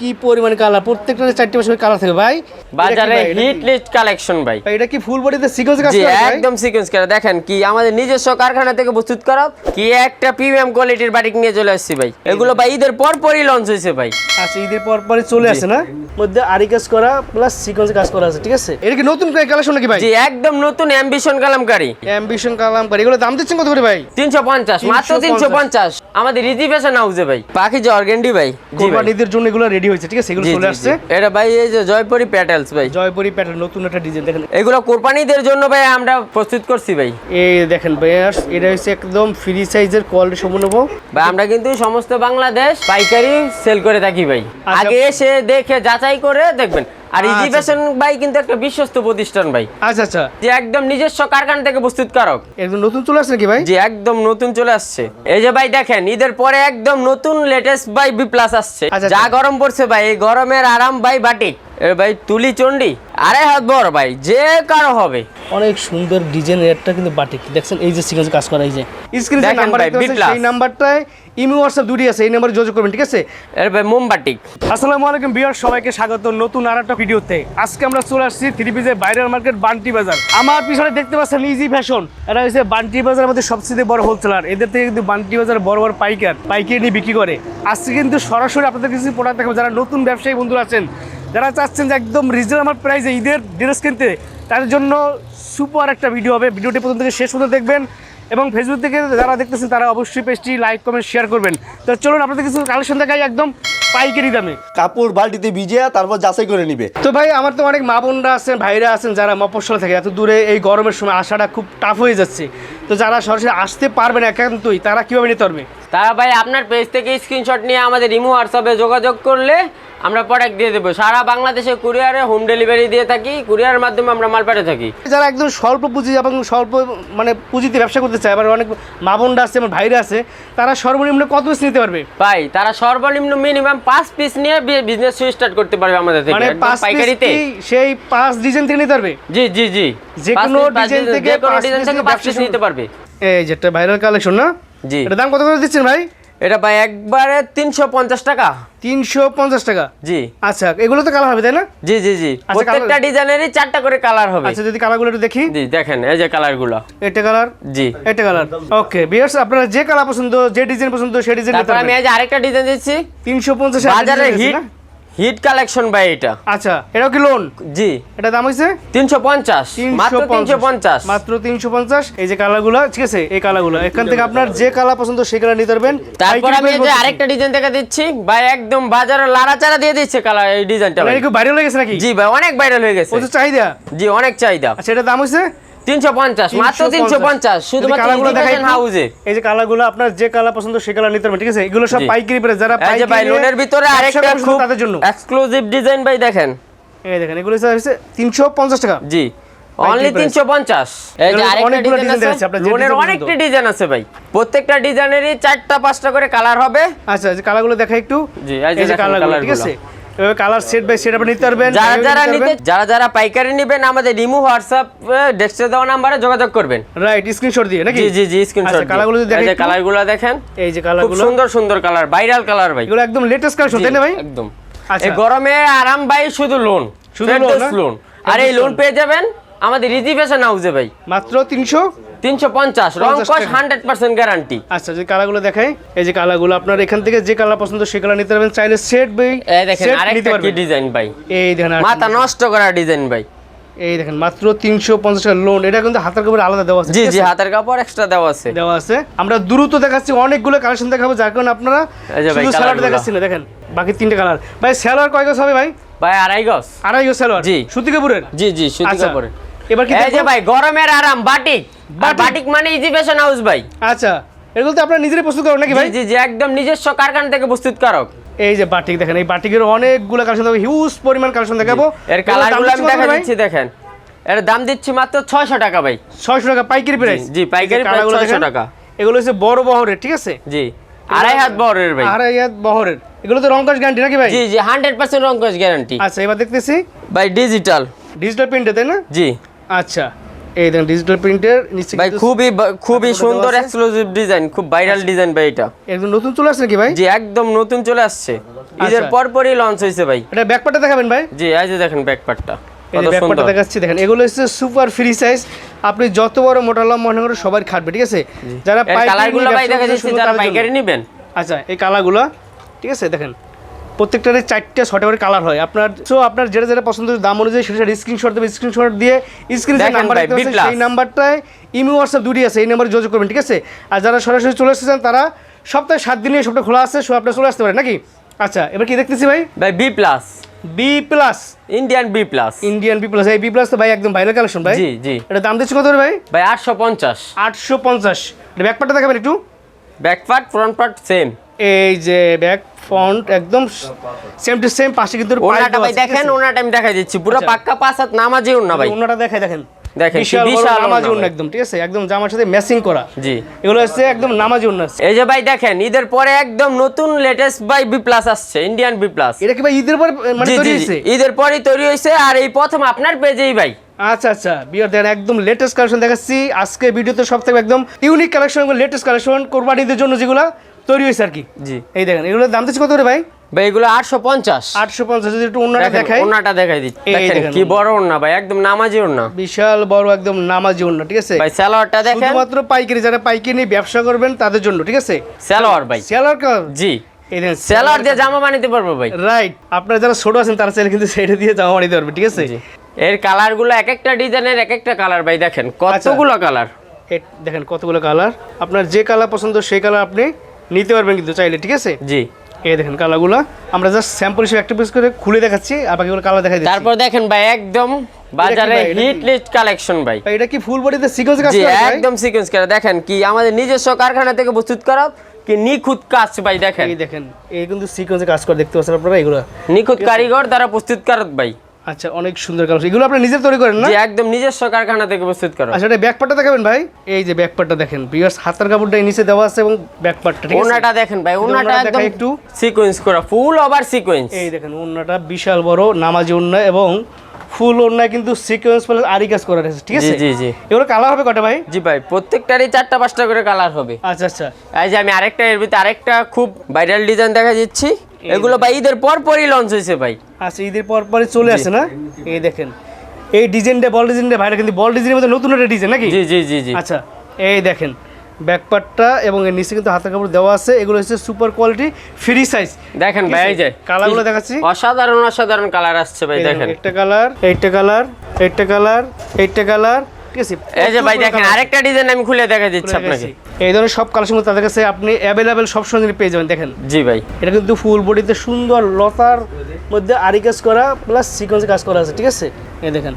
কি পরিমাণ কালার প্রত্যেকটা চারটি বছর কালার থাকে ভাই। বাজারে? হিট লিস্ট কালেকশন ভাই। এটা কি ফুল বডিতে সিকোয়েন্স কাজ করে একদম সিকোয়েন্স করে। দেখেন কি আমাদের নিজস্ব কারখানা থেকে প্রস্তুত করা কি একটা প্রিমিয়াম কোয়ালিটির বাটিক নিয়ে চলে আসছি ভাই। এগুলো ভাই ঈদের পর পরই লঞ্চ হয়েছে ভাই। আচ্ছা ঈদের পর পরে চলে আসে না? মধ্যে আরি কাজ করা প্লাস সিকোয়েন্স কাজ করা আছে ঠিক আছে? এটা কি নতুন কালেকশন নাকি ভাই? জি একদম নতুন অ্যাম্বিশন কালামকারী। অ্যাম্বিশন কালাম করে এগুলো দাম দিচ্ছেন কত করে ভাই? তিনশো পঞ্চাশ মাত্র 350 তিনশো পঞ্চাশ। আমাদের রিজিভেশন হাউসে ভাই। পাখি যে অর্গেন্ডি ভাই। কোরবানিদের জন্য এগুলো রেডি হয়েছে ঠিক আছে? এগুলো চলে আসছে। এটা ভাই এই যে জয়পুরি প্যাটেলস ভাই। জয়পুরি প্যাটেল নতুন একটা ডিজাইন। দেখেন এগুলো কোরবানিদের জন্য ভাই আমরা প্রস্তুত করছি ভাই। এই দেখেন ভাই এটা হচ্ছে একদম ফ্রি সাইজের কোয়ালিটি সম্পূর্ণ ভাই আমরা কিন্তু সমস্ত বাংলাদেশ পাইকারি সেল করে থাকি ভাই। আচ্ছা। আগে এসে দেখে যাচাই করে দেখবেন। আর আচ্ছা। ইজিভেশন ভাই কিন্তু একটা বিশ্বস্ত প্রতিষ্ঠান ভাই। আচ্ছা আচ্ছা। যে একদম নিজস্ব কারখানা থেকে প্রস্তুতকারক একদম নতুন চলে আসছে ভাই? যে একদম নতুন চলে আসছে। এই যে ভাই দেখেন ঈদের পরে একদম নতুন লেটেস্ট ভাই বি প্লাস আসছে। আচ্ছা, যা আচ্ছা। গরম পড়ছে ভাই এই গরমের আরাম ভাই বাটিক এ ভাই তুলি চন্ডি আরে হাত বড় ভাই যে কারও হবে। অনেক সুন্দর ডিজাইন একটা কিন্তু বাটিক দেখছেন এই যে সিকোয়েন্স কাজ করা এই যে। স্ক্রিনে নাম্বার। সেই নাম্বারটায় ইমি হোয়াটসঅ্যাপ দুটি আছে এই নাম্বারে যোগাযোগ করবেন ঠিক আছে? এর ভাই মোম বাটিক আসসালামু আলাইকুম বিয়ার সবাইকে স্বাগত নতুন আর একটা ভিডিওতে। আজকে আমরা চলে আসছি থ্রি পিসের বাইরের মার্কেট বান্টি বাজার। আমার পিছনে দেখতে পাচ্ছেন ইজি ফ্যাশন এটা হচ্ছে বান্টি বাজার মধ্যে সবচেয়ে বড় হোলসেলার এদের থেকে কিন্তু বান্টি বাজার বড় বড় পাইকার পাইকারি নিয়ে বিক্রি করে। আজকে কিন্তু সরাসরি আপনাদের কিছু প্রোডাক্ট দেখাবো। যারা নতুন ব্যবসায়ী বন্ধুরা আছেন যারা চাচ্ছেন যে একদম রিজনেবল প্রাইসে ঈদের ড্রেস কিনতে তাদের জন্য সুপার একটা ভিডিও হবে। ভিডিওটি প্রথম থেকে শেষ পর্যন্ত দেখবেন। এবং ফেসবুক থেকে যারা দেখতেছেন তারা অবশ্যই পেজটি লাইক কমেন্ট শেয়ার করবেন। তো চলুন আপনাদের কিছু কালেকশন দেখাই একদম পাইকারি দামে। কাপড় বালতিতে ভিজিয়ে তারপর যাচাই করে নিবে। তো ভাই আমার তো অনেক মা বোনরা আছেন ভাইরা আছেন যারা মফস্বল থাকে এত দূরে এই গরমের সময় আসাটা খুব টাফ হয়ে যাচ্ছে। তো যারা সরাসরি আসতে পারবে না একান্তই তারা কীভাবে নিতে পারবে? তারা ভাই আপনার পেজ থেকে স্ক্রিনশট নিয়ে আমাদের ইমো হোয়াটসঅ্যাপে যোগাযোগ করলে আমরা প্রোডাক্ট দিয়ে দেবো। সারা বাংলাদেশে কুরিয়ারে হোম ডেলিভারি দিয়ে থাকি কুরিয়ারের মাধ্যমে আমরা মাল পাঠিয়ে থাকি। যারা একদম স্বল্প পুঁজি এবং স্বল্প মানে পুঁজিতে ব্যবসা করতে চায় আবার অনেক মা বোনরা আছে আমার ভাইরা আছে তারা সর্বনিম্ন কত পিস নিতে পারবে? ভাই তারা সর্বনিম্ন মিনিমাম পাঁচ পিস নিয়ে বিজনেস স্টার্ট করতে পারবে আমাদের থেকে মানে পাইকারিতে। সেই পাঁচ ডিজাইন থেকে নিতে পারবে? জি জি জি। যে কোনো ডিজাইন থেকে পাঁচ ডিজাইন থেকে পাঁচ পিস নিতে পারবে। এই যেটা ভাইরাল কালেকশন না? জি। এটা দাম কত করে দিচ্ছেন ভাই? এটা ভাই একবারে তিনশো পঞ্চাশ টাকা। তিনশো পঞ্চাশ টাকা? জি। আচ্ছা এগুলো তো কালার হবে তাই না? জি জি জি। আচ্ছা, প্রত্যেকটা ডিজাইনেরই চারটা করে কালার হবে। আচ্ছা যদি কালারগুলো একটু দেখি। জি দেখেন এই যে কালারগুলো। এটা কালার জি। এটা কালার ওকে বিয়ার্স আপনারা যে কালার পছন্দ যে ডিজাইন পছন্দ সেই ডিজাইন তারপর আমি আজ এই যে আরেকটা ডিজাইন দিচ্ছি। তিনশো পঞ্চাশ বাজারে হিট হিট কালেকশন ভাই এটা। আচ্ছা এটা কি লোন জি। এটা দাম হইছে? 350 মাত্র 350 মাত্র 350 এই যে কালারগুলো ঠিক আছে? এই কালারগুলো। এখান থেকে আপনার যে কালার পছন্দ সেই কালার নিতে পারবেন। তারপর আমি যে আরেকটা ডিজাইন দেখা দিচ্ছি। ভাই একদম বাজারে লাড়াচাড়া দিয়ে দিচ্ছে কালার এই ডিজাইনটা এটা কি ভাইরাল হয়ে গেছে নাকি? জি ভাই অনেক ভাইরাল হয়ে গেছে। ও চাহিদা? জি অনেক চাহিদা। আচ্ছা এটা দাম হইছে? 350 মাত্র টাকা। জি। অনলি 350 এই লোনের অনেকটা ডিজাইন আছে ভাই। প্রত্যেকটা ডিজাইনেরই চারটা পাঁচটা করে কালার হবে। আচ্ছা এই কালারগুলো দেখা একটু। জি ঠিক আছে? এভাবে কালার সেট বাই সেট আপনি নিতে পারবেন যারা যারা নিতে নিতে যারা যারা পাইকারি নেবেন আমাদের রিমু হোয়াটসঅ্যাপ ডেস্কে দেওয়া নাম্বারে যোগাযোগ করবেন। রাইট স্ক্রিনশট দিয়ে নাকি? জি জি জি স্ক্রিনশট কালারগুলো দেখেন এই যে কালারগুলো দেখেন এই যে খুব সুন্দর সুন্দর কালার ভাইরাল কালার ভাই। এগুলো একদম লেটেস্ট কালেকশন তাই না ভাই? একদম। এই গরমে আরাম ভাই শুধু লোন শুধু লোন আর এই লোন পেয়ে যাবেন আমাদের রিজিভেশন হাউসে ভাই। মাত্র তিনশো তিনশো পঞ্চাশ রং কস গ্যারান্টি আচ্ছা যে কালারগুলো দেখাই এই যে কালারগুলো আপনার এখান থেকে যে কালার পছন্দ সেই কালার নিতে পারবেন চাইলে সেট বই এই দেখেন আরেকটা কি ডিজাইন ভাই? এই দেখেন মাথা নষ্ট করা ডিজাইন ভাই। এই দেখেন মাত্র তিনশো পঞ্চাশ টাকা লোন এটা কিন্তু হাতের কাপড় আলাদা দেওয়া আছে জি জি হাতের কাপড় এক্সট্রা দেওয়া আছে। দেওয়া আছে। আমরা দ্রুত দেখাচ্ছি অনেকগুলো কালেকশন দেখাবো যার কারণে আপনারা এই শুধু স্যালাড দেখাচ্ছি না দেখেন বাকি তিনটে কালার ভাই স্যালোয়ার কয় গজ হবে ভাই? ভাই আড়াই গজ। আড়াই গজ স্যালোয়ার জি। সুতি কাপুরের জি জি সুতি আচ্ছা। কাপড়ে এবার কি এই যে ভাই গরমের আরাম বাটিক। বাটিক। মানে ইজিভেশন হাউস ভাই। আচ্ছা এগুলো তো আপনারা নিজেরাই প্রস্তুত করেন নাকি ভাই? জি জি একদম নিজস্ব কারখানা থেকে প্রস্তুত প্রস্তুতকারক এই যে বাটিক দেখেন এই বাটিকের অনেকগুলো কালেকশন দেখাবো হিউজ পরিমাণ কালেকশন দেখাবো। এর কালারগুলো আমি দেখা দিচ্ছি দেখেন। এর দাম দিচ্ছি মাত্র ছয়শো টাকা ভাই। ছয়শো টাকা পাইকারি প্রাইস জি, পাইকারি price 600 টাকা। এগুলো হচ্ছে বড় বহরের ঠিক আছে? জি আড়াই হাত বড়ের ভাই। আড়াই হাত বহরের। এগুলো তো রংকাশ গ্যারান্টি নাকি ভাই? জি জি হান্ড্রেড পার্সেন্ট রং কস গ্যারান্টি আচ্ছা এবার দেখতেছি। ভাই ডিজিটাল ডিজিটাল প্রিন্টে তাই না? জি। আচ্ছা। এই দেখেন ডিজিটাল প্রিন্টের নিচে ভাই খুবই খুবই সুন্দর এক্সক্লুসিভ ডিজাইন খুব ভাইরাল ডিজাইন ভাই এটা। একদম নতুন চলে আসছে নাকি ভাই? জি একদম নতুন চলে আসছে। ঈদের আচ্ছা। পর পরই লঞ্চ হয়েছে ভাই। এটা ব্যাকপার্টটা দেখাবেন ভাই? জি এই যে দেখেন ব্যাকপার্টটা দেখাচ্ছি দেখেন এগুলো হচ্ছে সুপার ফ্রি সাইজ আপনি যত বড় মোটা লম্বা মনে করে সবাই খাটবে ঠিক আছে? যারা। পাইকারি নেবেন। আচ্ছা এই কালারগুলো ঠিক আছে দেখেন। প্রত্যেকটারে চারটে ছটা করে কালার হয়। আপনার সো আপনার যেটা যেটা পছন্দ দাম অনুযায়ী সেটা স্ক্রিনশট দেবে স্ক্রিনশট দিয়ে স্ক্রিনে যে নাম্বার। সেই নাম্বারটায় ইমি হোয়াটসঅ্যাপ দুটি আছে এই নাম্বারে যোগাযোগ করবেন ঠিক আছে? আর যারা সরাসরি চলে এসেছেন তারা সপ্তাহে সাত দিনে সবটা খোলা আছে সো আপনারা চলে আসতে পারেন নাকি? আচ্ছা এবার কি দেখতেছি ভাই? ভাই B plus B plus Indian B plus Indian B plus এই বি প্লাস তো ভাই একদম ভাইরাল কালেকশন ভাই। জি জি। এটা দাম দিচ্ছি কত ভাই? ভাই আটশো পঞ্চাশ। আটশো পঞ্চাশ। এটা ব্যাকপার্টটা দেখাবেন একটু। Back part front part same এই যে ব্যাক ফ্রন্ট একদম সেম টু সেম পাশে কিন্তু ওনাটা ভাই দেখেন ওনাটা আমি দেখাই দিচ্ছি। পুরো আচ্ছা। পাক্কা পাঁচ হাত নামাজি ওনা ভাই। ওনাটা দেখাই দেখেন। দেখেন, বিশাল নামাজি একদম ঠিক আছে? একদম জামার সাথে ম্যাচিং করা। জি। এগুলো হচ্ছে একদম নামাজি এই যে ভাই দেখেন ঈদের পরে একদম নতুন লেটেস্ট বাই বি প্লাস আসছে ইন্ডিয়ান বি প্লাস এটা কি ভাই ঈদের পরে মানে তৈরি জি। ঈদের পরেই তৈরি হয়েছে আর এই প্রথম আপনার পেজেই ভাই। আচ্ছা আচ্ছা। বিয়ার দেখেন একদম লেটেস্ট কালেকশন দেখাচ্ছি। আজকে ভিডিওতে সব থেকে একদম ইউনিক কালেকশন লেটেস্ট কালেকশন কোরবানিদের জন্য যেগুলো তৈরি হয়েছে আর কি। জি। এই দেখেন এগুলোর দাম দিচ্ছি কত করে ভাই? ভাই এগুলো আটশো পঞ্চাশ। আটশো পঞ্চাশ যদি একটু দেখাই। ওনাটা দেখাই দিচ্ছি। কি বড় ওনা ভাই একদম নামাজি ওনা বিশাল বড় একদম নামাজি ঠিক আছে? ভাই স্যালোয়ারটা দেখেন। শুধুমাত্র পাইকারি যারা পাইকারি নিয়ে ব্যবসা করবেন তাদের জন্য ঠিক আছে? স্যালোয়ার ভাই। জি। স্যালোয়ার দিয়ে জামা বানাতে পারব ভাই। রাইট আপনারা যারা ছোট আছেন তারা চাইলে কিন্তু সেটা দিয়ে জামা পারবে ঠিক আছে? এর কালারগুলো এক একটা ডিজাইনের এক একটা কালার ভাই দেখেন। কতগুলো কালার? দেখেন কতগুলো কালার। আপনার যে কালার পছন্দ সেই কালার আপনি নিতে পারবেন কিন্তু চাইলে ঠিক আছে? জি। এই দেখেন কালারগুলো আমরা জাস্ট স্যাম্পল হিসেবে একটা পিস করে খুলে দেখাচ্ছি আর বাকিগুলো কালার দেখাই দিচ্ছি। তারপর দেখেন ভাই একদম বাজারে? হিট লিস্ট কালেকশন ভাই। এটা কি ফুল বডিতে সিকোয়েন্সে কাজ করে? একদম সিকোয়েন্স করা। দেখেন কি আমাদের নিজস্ব কারখানা থেকে প্রস্তুত করা কি নিখুঁত কাজ ভাই দেখেন। এই দেখেন এই কিন্তু সিকোয়েন্সে কাজ করে দেখতে পাচ্ছেন আপনারা এগুলো? নিখুঁত কারিগর দ্বারা প্রস্তুত কারক ভাই। আচ্ছা অনেক সুন্দর কালার এগুলো আপনি নিজে তৈরি করেন না? একদম নিজস্ব কারখানা থেকে প্রস্তুত করা। আচ্ছা এটা ব্যাকপার্টটা দেখাবেন ভাই? এই যে ব্যাকপার্টটা দেখেন। বিয়ার্স হাতার কাপড়টা নিচে দেওয়া আছে এবং ব্যাকপার্টটা ঠিক আছে? ওনাটা দেখেন ভাই ওনাটা একদম একটু। সিকোয়েন্স করা ফুল ওভার সিকোয়েন্স এই দেখেন ওড়নাটা বিশাল বড় নামাজি ওড়না এবং ফুল ওড়নায় কিন্তু সিকোয়েন্স প্লাস আরি কাজ করা রয়েছে ঠিক আছে? জি, জি, জি। এগুলো কালার হবে কটা ভাই? জি ভাই প্রত্যেকটারই চারটা পাঁচটা করে কালার হবে। আচ্ছা আচ্ছা। এই যে আমি আরেকটা এর ভিতরে আরেকটা খুব ভাইরাল ডিজাইন দেখা দিচ্ছি। এগুলো ভাই ঈদের পর পরই লঞ্চ হয়েছে ভাই। আচ্ছা ঈদের পর পরে চলে আসে না? এই দেখেন। এই ডিজাইনটা বল ডিজাইনটা ভাইরা কিন্তু বল ডিজাইনের মধ্যে নতুন একটা ডিজাইন নাকি? জি জি জি জি। আচ্ছা এই দেখেন। ব্যাকপার্টটা এবং এর নিচে কিন্তু হাতের কাপড় দেওয়া আছে। এগুলো হচ্ছে সুপার কোয়ালিটি ফ্রি সাইজ দেখেন ভাই এই যে কালারগুলো দেখাচ্ছি। অসাধারণ অসাধারণ কালার আসছে ভাই দেখেন একটা কালার এইটা কালার এইটা কালার এইটা কালার ঠিক আছে? এই যে ভাই দেখেন আরেকটা ডিজাইন আমি খুলে দেখা দিচ্ছি আপনাকে। এই ধরনের সব কালেকশন তাদের কাছে আপনি অ্যাভেলেবেল সব সময় পেয়ে যাবেন দেখেন। জি ভাই। এটা কিন্তু ফুল বডিতে সুন্দর লতার মধ্যে আরি কাজ করা প্লাস সিকোয়েন্সে কাজ করা আছে ঠিক আছে? এই দেখেন।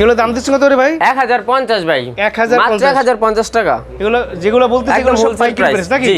এগুলো দাম দিচ্ছেন কত রে ভাই? এক হাজার পঞ্চাশ ভাই। 1050 মাত্র এক হাজার পঞ্চাশ টাকা। এগুলো যেগুলো বলতে এগুলো প্রাইস নাকি।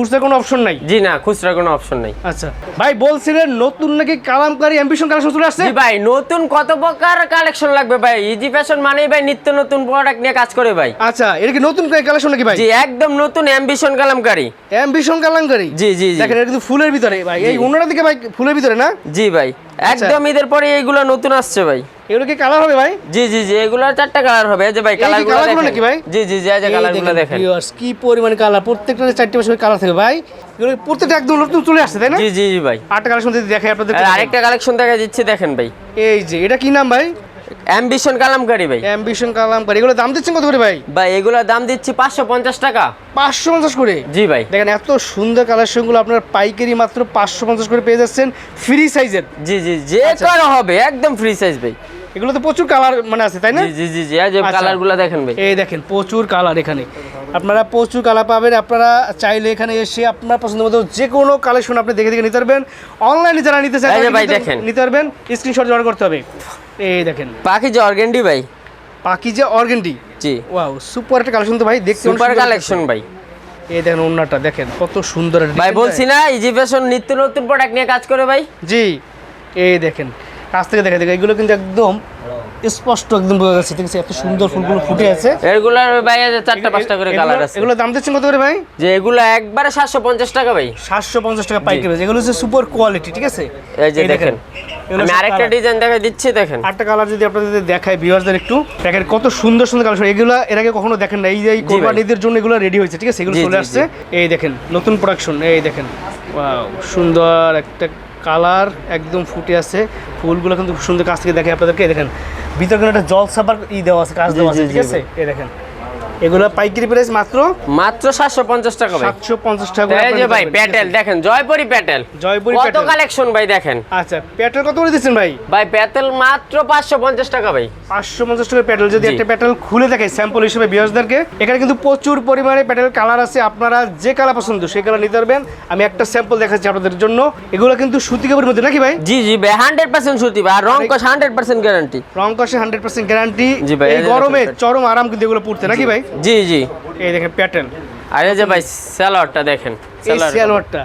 খুচরা কোনো অপশন নাই? জি না খুচরা কোনো অপশন নাই। আচ্ছা। ভাই বলছিলেন নতুন নাকি কালামকারী অ্যাম্বিশন কালেকশন চলে আসছে? জি ভাই নতুন কত প্রকার কালেকশন লাগবে ভাই? ইজি ফ্যাশন মানেই ভাই নিত্য নতুন প্রোডাক্ট নিয়ে কাজ করে ভাই। আচ্ছা এটা কি নতুন কালেকশন নাকি ভাই? জি একদম নতুন অ্যাম্বিশন কালামকারী। অ্যাম্বিশন কালামকারী? জি জি জি। দেখেন এটা কিন্তু ফুলের ভিতরে ভাই। এই অন্যটা দিকে ভাই ফুলের ভিতরে না? জি ভাই। একদম ঈদের পরে এইগুলো নতুন আসছে ভাই। এগুলো কি কালার হবে ভাই? জি জি জি এগুলো চারটা কালার হবে। এই যে ভাই কালারগুলো দেখেন। নাকি ভাই? জি জি জি এই যে কালারগুলো দেখেন ভিউয়ার্স কি পরিমাণ কালার প্রত্যেকটা চারটি বছর কালার থাকে ভাই। এগুলো প্রত্যেকটা একদম নতুন চলে আসছে তাই না? জি জি জি ভাই। আটটা কালেকশন যদি দেখে আপনাদের আরেকটা কালেকশন দেখা দিচ্ছি দেখেন ভাই। এই যে এটা কি নাম ভাই? অ্যাম্বিশন কালামকারী ভাই অ্যাম্বিশন কালামকারী এগুলো দাম দিচ্ছেন কত করে ভাই? ভাই এগুলোর দাম দিচ্ছি পাঁচশো পঞ্চাশ টাকা। পাঁচশো পঞ্চাশ করে? জি ভাই। দেখেন এত সুন্দর কালেকশনগুলো আপনার পাইকারি মাত্র পাঁচশো পঞ্চাশ করে পেয়ে যাচ্ছেন ফ্রি সাইজের জি জি যে আচ্ছা। করা হবে একদম ফ্রি সাইজ ভাই। এগুলো তো প্রচুর কালার মানে আছে তাই না? জি জি জি এই যে কালারগুলো দেখেন ভাই। এই দেখেন প্রচুর কালার এখানে। আপনারা প্রচুর কালার পাবেন আপনারা চাইলে এখানে এসে আপনার পছন্দ মতো যে কোনো কালেকশন আপনি দেখে দেখে নিতে পারবেন। অনলাইনে যারা নিতে চান। নিতে পারবেন। স্ক্রিনশট জোগাড় করতে হবে। এই দেখেন। পাখি যে অর্গেন্ডি ভাই? পাখি যে অর্গেন্ডি? জি। ওয়াও সুপার একটা কালেকশন তো ভাই দেখতে সুপার কালেকশন ভাই। এই দেখেন ওন্নাটা দেখেন কত সুন্দর ভাই বলছি না ইজি ফ্যাশন নিত্য নতুন প্রোডাক্ট নিয়ে কাজ করে ভাই? জি এই দেখেন কাছ থেকে দেখে দেখে এগুলো কিন্তু একদম স্পষ্ট একদম বোঝা যাচ্ছে ঠিক আছে? এত সুন্দর ফুলগুলো ফুটে আছে। এগুলার ভাই চারটা পাঁচটা করে কালার এগুলো- আছে। এগুলো দাম দিচ্ছেন কত করে ভাই? যে এগুলো একবারে সাতশো পঞ্চাশ টাকা ভাই। সাতশো পঞ্চাশ টাকা পাইকারি। এগুলো হচ্ছে সুপার কোয়ালিটি ঠিক আছে? এই যে দেখেন। আমি আরেকটা ডিজাইন দেখে দিচ্ছি দেখেন। আটটা কালার যদি আপনাদের দেখায় ভিউয়ারদের একটু। দেখেন কত সুন্দর সুন্দর কালার এগুলো এর আগে কখনো দেখেন না এই যে কোরবানিদের জন্য এগুলো রেডি হয়েছে ঠিক আছে? এগুলো চলে আসছে। এই দেখেন নতুন প্রোডাকশন এই দেখেন। সুন্দর একটা কালার একদম ফুটে আছে। ফুলগুলো কিন্তু খুব সুন্দর কাছ থেকে দেখে আপনাদেরকে। দেখেন ভিতরে কিন্তু একটা জল সাবার ই দেওয়া আছে কাজ দেওয়া আছে ঠিক আছে? এ দেখেন এগুলো পাইকারি প্রাইস মাত্র? মাত্র সাতশো পঞ্চাশ টাকা ভাই। টাকা এই যে ভাই প্যাটেল দেখেন জয়পুরি প্যাটেল। জয়পুরি কত কালেকশন ভাই দেখেন? আচ্ছা প্যাটেল কত করে দিচ্ছেন ভাই? ভাই প্যাটেল মাত্র পাঁচশো পঞ্চাশ টাকা ভাই। পাঁচশো পঞ্চাশ টাকা প্যাটেল। যদি একটা প্যাটেল খুলে দেখে স্যাম্পল হিসেবে এখানে কিন্তু প্রচুর পরিমাণে প্যাটেল কালার আছে। আপনারা যে কালার পছন্দ সেই কালার নিতে পারবেন। আমি একটা স্যাম্পল দেখাচ্ছি আপনাদের জন্য। এগুলো কিন্তু সুতি কাপড়ের মধ্যে নাকি ভাই? জি জি ভাই হান্ড্রেড পার্সেন্ট সুতি ভাই আর রং হান্ড্রেড পার্সেন্ট গ্যারান্টি রং কষে হান্ড্রেড পার্সেন্ট গ্যারান্টি জি ভাই, এই গরমে চরম আরাম কিন্তু এগুলো পড়তে নাকি ভাই? জি জি। এই দেখেন প্যাটার্ন আর এই যে ভাই স্যালোয়ারটা দেখেন। সালোয়ারটা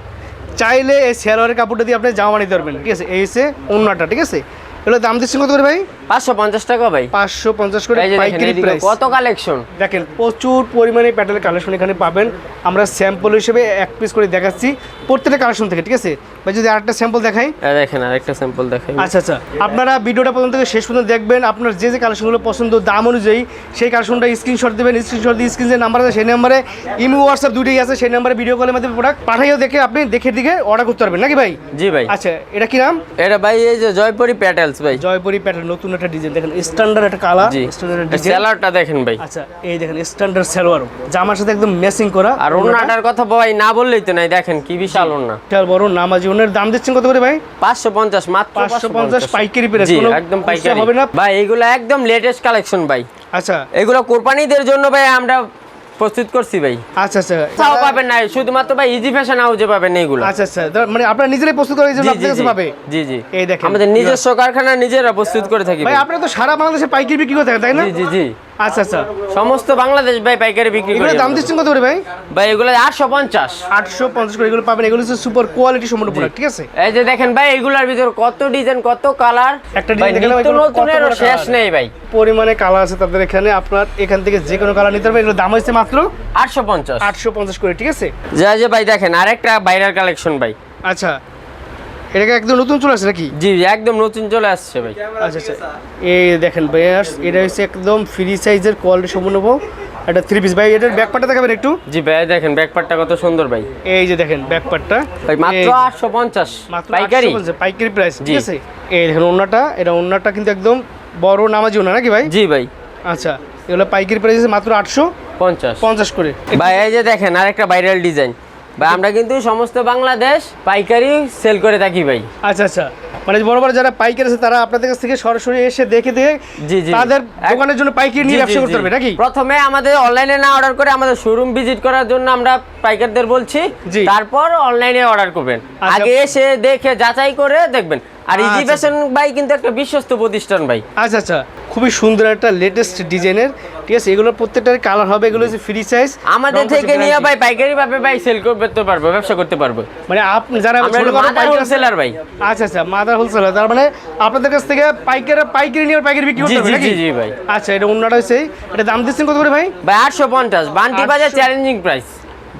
চাইলে এই সালোয়ারের কাপড়টা দিয়ে আপনি জামা নিতে পারবেন ঠিক আছে? এই সে অন্যটা ঠিক আছে? এগুলো দাম দিচ্ছেন কত করে ভাই? পাঁচশো পঞ্চাশ টাকা ভাই। পাঁচশো পঞ্চাশ করে পাইকারি প্রাইস কত কালেকশন দেখেন প্রচুর পরিমাণে প্যাটেলের কালেকশন এখানে পাবেন। আমরা স্যাম্পল হিসেবে এক পিস করে দেখাচ্ছি প্রত্যেকটা কালেকশন থেকে ঠিক আছে? ভাই যদি আরেকটা স্যাম্পল দেখাই। দেখেন আরেকটা স্যাম্পল দেখাই। আচ্ছা আচ্ছা। আপনারা ভিডিওটা পর্যন্ত থেকে শেষ পর্যন্ত দেখবেন। আপনার যে যে কালেকশনগুলো পছন্দ দাম অনুযায়ী সেই কালেকশনটা স্ক্রিনশট দেবেন। স্ক্রিনশট দিয়ে স্ক্রিন যে নাম্বার আছে সেই নাম্বারে ইমো হোয়াটসঅ্যাপ দুটোই আছে। সেই নাম্বারে ভিডিও কলের মাধ্যমে প্রোডাক্ট পাঠাইও দেখে আপনি দেখে দিকে অর্ডার করতে পারবেন। নাকি ভাই? জি ভাই। আচ্ছা এটা কি নাম? এটা ভাই এই যে জয়পুরি প্যাটেলস ভাই। জয়পুরি প্যাটার্ন নতুন একটা ডিজাইন দেখেন স্ট্যান্ডার্ড একটা কালার স্ট্যান্ডার্ড ডিজাইন স্যালোয়ারটা দেখেন ভাই। আচ্ছা এই দেখেন স্ট্যান্ডার্ড সালোয়ারও জামার সাথে একদম ম্যাচিং করা আর ওনাটার কথা ভাই না বললেই তো নাই দেখেন কি বিশাল ওনা বিশাল বড় নামাজি ওনার দাম দিচ্ছেন কত করে ভাই? পাঁচশো পঞ্চাশ মাত্র 550 পাইকারি জি কোনো একদম পাইকারি। হবে না? ভাই এগুলো একদম লেটেস্ট কালেকশন ভাই। আচ্ছা। এগুলো কোরবানিদের জন্য ভাই আমরা প্রস্তুত করছি ভাই। আচ্ছা আচ্ছা। তাও পাবেন না শুধুমাত্র ভাই ইজি ফ্যাশন হাউজে পাবেন এইগুলো। আচ্ছা আচ্ছা। মানে আপনারা নিজেরাই প্রস্তুত করে জন্য জি, কাছে পাবে? জি জি। এই দেখেন। আমাদের নিজস্ব কারখানা নিজেরা প্রস্তুত করে থাকি ভাই ভাই। আপনারা তো সারা বাংলাদেশে পাইকারি বিক্রি করে থাকেন তাই না? জি জি জি। আচ্ছা আচ্ছা। সমস্ত বাংলাদেশ ভাই পাইকারি বিক্রি এগুলো দাম। দিচ্ছেন কত করে ভাই? ভাই এগুলো আটশো পঞ্চাশ। আটশো পঞ্চাশ করে এগুলো পাবেন। এগুলো হচ্ছে সুপার কোয়ালিটি সম্পূর্ণ প্রোডাক্ট ঠিক আছে? এই যে দেখেন ভাই এগুলার ভিতর কত ডিজাইন কত কালার একটা কত নতুনের শেষ নেই ভাই। পরিমাণে কালার আছে তাদের এখানে। আপনার এখান থেকে যে কোনো কালার নিতে পারবেন। এগুলো দাম হচ্ছে মাত্র আটশো পঞ্চাশ। আটশো পঞ্চাশ করে ঠিক আছে? যা যে ভাই দেখেন আরেকটা বাইরের কালেকশন ভাই। আচ্ছা। এটাকে একদম নতুন চলে আসছে নাকি? জি একদম নতুন চলে আসছে ভাই। আচ্ছা আচ্ছা। এই দেখেন ভাইয়ার্স এটা হচ্ছে একদম ফ্রি সাইজের কোয়ালিটি সম্পূর্ণ একটা থ্রি পিস ভাই এটার ব্যাক পার্টটা দেখাবেন একটু? জি ভাই দেখেন ব্যাকপারটা কত সুন্দর ভাই। এই যে দেখেন ব্যাক পার্টটা ভাই মাত্র আটশো পঞ্চাশ মাত্র পাইকারি। 850 পাইকারি প্রাইস ঠিক আছে? এই দেখেন ওন্নাটা এটা ওন্নাটা কিন্তু একদম বড় নামাজি ওনা নাকি ভাই? জি ভাই। আচ্ছা এগুলো পাইকারি প্রাইস মাত্র আটশো পঞ্চাশ। পঞ্চাশ। করে ভাই এই যে দেখেন আরেকটা ভাইরাল ডিজাইন ভাই আমরা কিন্তু সমস্ত বাংলাদেশ পাইকারি সেল করে থাকি ভাই। আচ্ছা আচ্ছা। মানে বড় বড় যারা পাইকারি আছে তারা আপনাদের কাছ থেকে সরাসরি এসে দেখে দেখে জি, জি। তাদের দোকানের জন্য পাইকারি নিয়ে ব্যবসা করতে হবে নাকি? প্রথমে আমাদের অনলাইনে না অর্ডার করে আমাদের শোরুম ভিজিট করার জন্য আমরা পাইকারদের বলছি। তারপর অনলাইনে অর্ডার করবেন। আচ্ছা। আগে এসে দেখে যাচাই করে দেখবেন। আর ইজি আচ্ছা। ফ্যাশন ভাই কিন্তু একটা বিশ্বস্ত প্রতিষ্ঠান ভাই। আচ্ছা আচ্ছা। খুবই সুন্দর একটা লেটেস্ট ডিজাইনের ঠিক আছে? এগুলোর প্রত্যেকটার কালার হবে এগুলো হচ্ছে ফ্রি সাইজ আমাদের থেকে নিয়ে ভাই পাইকারি ভাবে ভাই সেল করতে পারব ব্যবসা করতে পারব। মানে আপনি যারা মাদার হোলসেলার ভাই। আচ্ছা আচ্ছা মাদার হোলসেলার তার মানে আপনাদের কাছ থেকে পাইকারি পাইকারি নিয়ে পাইকারি বিক্রি করতে জি জি জি ভাই। আচ্ছা এটা অন্যটা হচ্ছে এটা দাম দিচ্ছেন কত করে ভাই? ভাই আটশো পঞ্চাশ। বান্টি বাজার চ্যালেঞ্জিং প্রাইস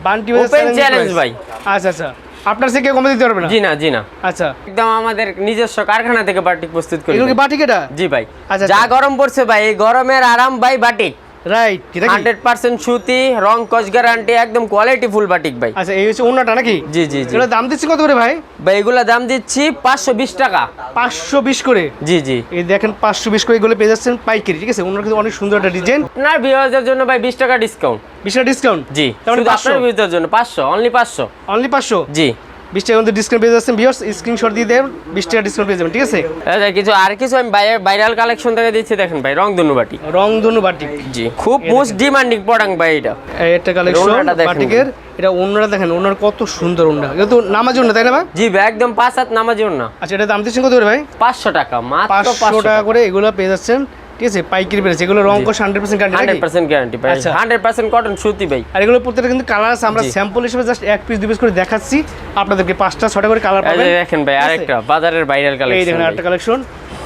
বান্টি বাজার চ্যালেঞ্জ ভাই। আচ্ছা আচ্ছা। আপনার থেকে কমে দিতে পারবে না? জি না জি না। আচ্ছা। একদম আমাদের নিজস্ব কারখানা থেকে বাটিক প্রস্তুত করি এগুলো কি বাটিক এটা জি ভাই। আচ্ছা, যা আচ্ছা। গরম পড়ছে ভাই এই গরমের আরাম ভাই বাটিক রাইট এটা কি? হান্ড্রেড পার্সেন্ট সুতি রং কস গ্যারান্টি একদম কোয়ালিটি ফুল বাটিক ভাই। আচ্ছা এই হচ্ছে অন্যটা নাকি? জি জি জি। এগুলো দাম দিচ্ছি কত করে ভাই? ভাই এগুলা দাম দিচ্ছি পাঁচশো বিশ টাকা। পাঁচশো বিশ করে? জি জি। এই দেখেন পাঁচশো বিশ করে এগুলো পেয়ে যাচ্ছেন পাইকারি ঠিক আছে? ওনার কিন্তু অনেক সুন্দর একটা ডিজাইন আপনার ভিউয়ারদের জন্য ভাই বিশ টাকা ডিসকাউন্ট বিশটা ডিসকাউন্ট জি তার মানে আপনার ভিউয়ারদের জন্য পাঁচশো অনলি পাঁচশো। অনলি পাঁচশো? জি। বিশ টাকার মধ্যে ডিসকাউন্ট পেয়ে যাচ্ছেন বিয়ার্স স্ক্রিনশট দিয়ে দেন বিশ টাকা ডিসকাউন্ট পেয়ে যাবেন ঠিক আছে? আচ্ছা, কিছু আর কিছু আমি ভাইরাল কালেকশন থেকে দিচ্ছি দেখেন ভাই রং ধনু বাটি রং ধনু বাটিক। জি খুব মোস্ট ডিমান্ডিং প্রোডাক্ট ভাই এটা। একটা কালেকশন বাটিকের এটা অন্যরা দেখেন ওনার কত সুন্দর ওনা এটা তো নামাজ ওনা তাই না ভাই? জি ভাই একদম পাঁচ হাত নামাজিও না আচ্ছা এটা দাম দিচ্ছেন কত করে ভাই? পাঁচশো টাকা মাত্র পাঁচশো টাকা। করে এগুলো পেয়ে যাচ্ছেন। ঠিক আছে পাইকারি পেয়েছে এগুলো রং কষ hundred percent hundred guarantee percent guarantee ভাই। হান্ড্রেড পার্সেন্ট কটন সুতি ভাই। আর এগুলো প্রত্যেকটা কিন্তু কালার আছে আমরা। স্যাম্পল হিসেবে জাস্ট এক পিস দুই পিস করে দেখাচ্ছি। আপনাদেরকে পাঁচটা ছটা করে কালার পাবেন। দেখেন ভাই? আরেকটা বাজারের ভাইরাল এই কালেকশন দেখেন আরেকটা কালেকশন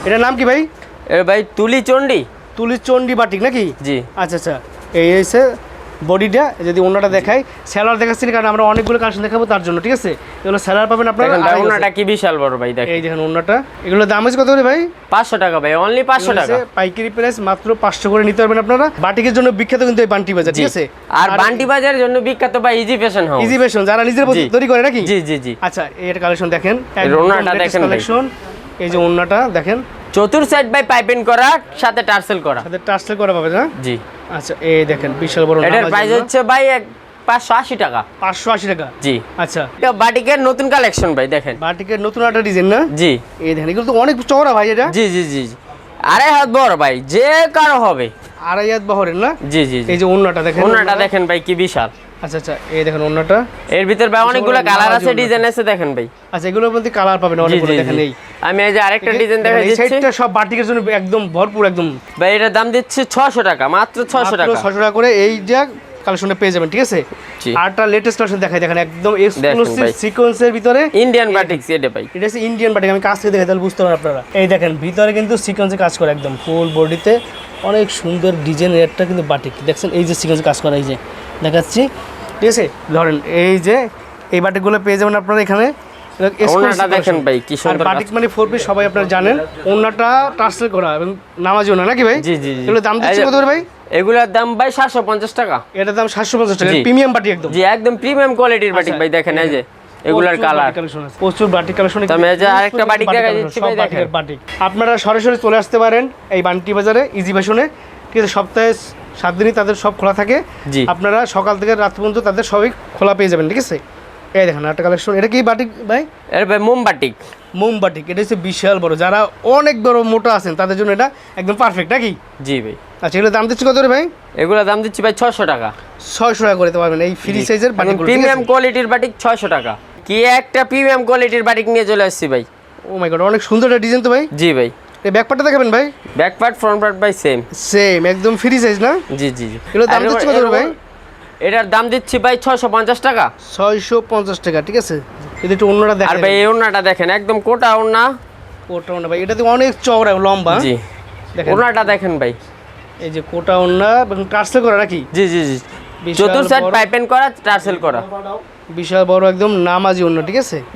এটার নাম কি ভাই? ভাই তুলি চন্ডি তুলি চন্ডি বাটিক নাকি? জি। আচ্ছা আচ্ছা। এই হচ্ছে বডিটা যদি অন্যটা দেখাই স্যালার দেখাচ্ছি কারণ আমরা অনেকগুলো কালেকশন দেখাবো তার জন্য ঠিক আছে? এগুলো স্যালার পাবেন আপনারা কি বিশাল বড় ভাই দেখেন। এই দেখেন অন্যটা এগুলো দাম আছে কত করে ভাই? পাঁচশো টাকা ভাই অনলি পাঁচশো টাকা। হচ্ছে পাইকারি প্রাইস মাত্র পাঁচশো করে নিতে পারবেন আপনারা। বাটিকের জন্য বিখ্যাত কিন্তু এই বান্টি বাজার ঠিক আছে? আর বান্টি বাজারের জন্য বিখ্যাত ভাই easy fashion house easy fashion যারা নিজের। তৈরি করে নাকি? জি জি জি। আচ্ছা এর কালেকশন দেখেন। কালেকশন এই যে ওন্নাটা দেখেন। চতুর সাইড বাই পাইপিং করা সাথে টার্সেল করা। সাথে টার্সেল করা পাবে না জি। আচ্ছা এই দেখেন বিশাল বড় এটার প্রাইস হচ্ছে ভাই এক পাঁচশো আশি টাকা। পাঁচশো আশি টাকা? জি। আচ্ছা। এটা বাটিকের নতুন কালেকশন ভাই দেখেন। বাটিকের নতুন একটা ডিজাইন না? জি। এই দেখেন এগুলো তো অনেক চওড়া ভাই এটা। জি জি জি। আড়াই হাত বড় ভাই যে কারও হবে। আড়াই হাত বহরের না? জি জি এই যে ওন্নাটা দেখেন ওনাটা দেখেন ভাই কি বিশাল। আচ্ছা আচ্ছা এই দেখেন অন্যটা। এর ভিতর ভাই অনেকগুলো কালার আছে ডিজাইন আছে দেখেন ভাই। আচ্ছা এগুলোর মধ্যে কালার পাবেন জি অনেকগুলো দেখেন। এই। আমি এই যে আরেকটা ডিজাইন দেখা দিচ্ছি। সাইডটা সব বাটিকের জন্য একদম ভরপুর একদম। ভাই এটার দাম দিচ্ছি টাকা মাত্র ছশো টাকা। ছশো টাকা করে এই যে কালেকশনটা পেয়ে যাবেন ঠিক আছে? আরটা লেটেস্ট কালেকশন দেখাই দেখেন একদম এক্সক্লুসিভ। সিকোয়েন্সের ভিতরে ইন্ডিয়ান বাটিক এটা ভাই। এটা হচ্ছে ইন্ডিয়ান বাটিক আমি কাজ থেকে দেখাই তাহলে বুঝতে পারেন আপনারা। এই দেখেন ভিতরে কিন্তু সিকোয়েন্সে কাজ করে একদম ফুল বডিতে অনেক সুন্দর ডিজাইন একটা কিন্তু বাটিক দেখছেন এই যে সিকোয়েন্সে কাজ করা এই যে দেখাচ্ছি। ঠিক আছে ধরেন এই যে এই বাটিকগুলো পেয়ে যাবেন আপনারা এখানে। Exclusive দেখেন ভাই, কি সুন্দর বাটিক মানে ফোর পিস সবাই আপনারা জানেন ওনাটা করা এবং নামাজি ওনা নাকি ভাই? জি জি এগুলো দাম দিচ্ছে কত ভাই? এগুলোর দাম ভাই সাতশো পঞ্চাশ টাকা। এটার দাম সাতশো পঞ্চাশ টাকা প্রিমিয়াম বাটি একদম। জি একদম প্রিমিয়াম কোয়ালিটির বাটিক আচ্ছা, ভাই দেখেন এই যে এগুলার কালার। প্রচুর বাটিক কালেকশন তো আমি যে আরেকটা বাটিক দেখা ভাই দেখেন। বাটিক। আপনারা সরাসরি চলে আসতে পারেন এই বান্টি বাজারে ইজি ফ্যাশনে কিন্তু সপ্তাহে সাত দিনই তাদের সব খোলা থাকে। আপনারা সকাল থেকে রাত পর্যন্ত তাদের সবই খোলা পেয়ে যাবেন ঠিক আছে? এই দেখেন একটা কালেকশন এটা কি বাটিক ভাই? এর ভাই মোম বাটিক মোম বাটিক এটা হচ্ছে বিশাল বড়। যারা অনেক বড় মোটা আছেন তাদের জন্য এটা একদম পারফেক্ট নাকি? জি ভাই। আচ্ছা এগুলো দাম দিচ্ছি কত রে ভাই? এগুলো দাম দিচ্ছি ভাই ছশো টাকা। ছয়শো টাকা করে পারবেন। এই ফ্রি সাইজের বাটিক প্রিমিয়াম কোয়ালিটির বাটিক ছয়শো টাকা। কি একটা প্রিমিয়াম কোয়ালিটির বাটিক নিয়ে চলে আসছি ভাই। ও মাই গড অনেক সুন্দর একটা ডিজাইন তো ভাই। জি ভাই। এই ব্যাকপার্টটা দেখাবেন ভাই? ব্যাক পার্ট ফ্রন্ট পার্ট ভাই সেম সেম একদম ফ্রি সাইজ না? জি জি জি। এগুলোর দাম দিচ্ছি কত ভাই? এটার দাম দিচ্ছি ভাই ছয়শো পঞ্চাশ টাকা। ছয়শো পঞ্চাশ টাকা ঠিক আছে? যদি একটু অন্যটা আর দেখেন। ভাই এই দেখেন একদম কোটা ওড়না কোটা ওন্না ভাই এটা তো অনেক চওড়া লম্বা। জি। দেখেন। দেখেন ভাই। এই যে কোটা ওন্না এবং টার্সেল করা নাকি? জি জি জি। সাইড। পাইপেন করা টার্সেল করা। বিশাল বড় একদম নামাজি অন্য ঠিক আছে?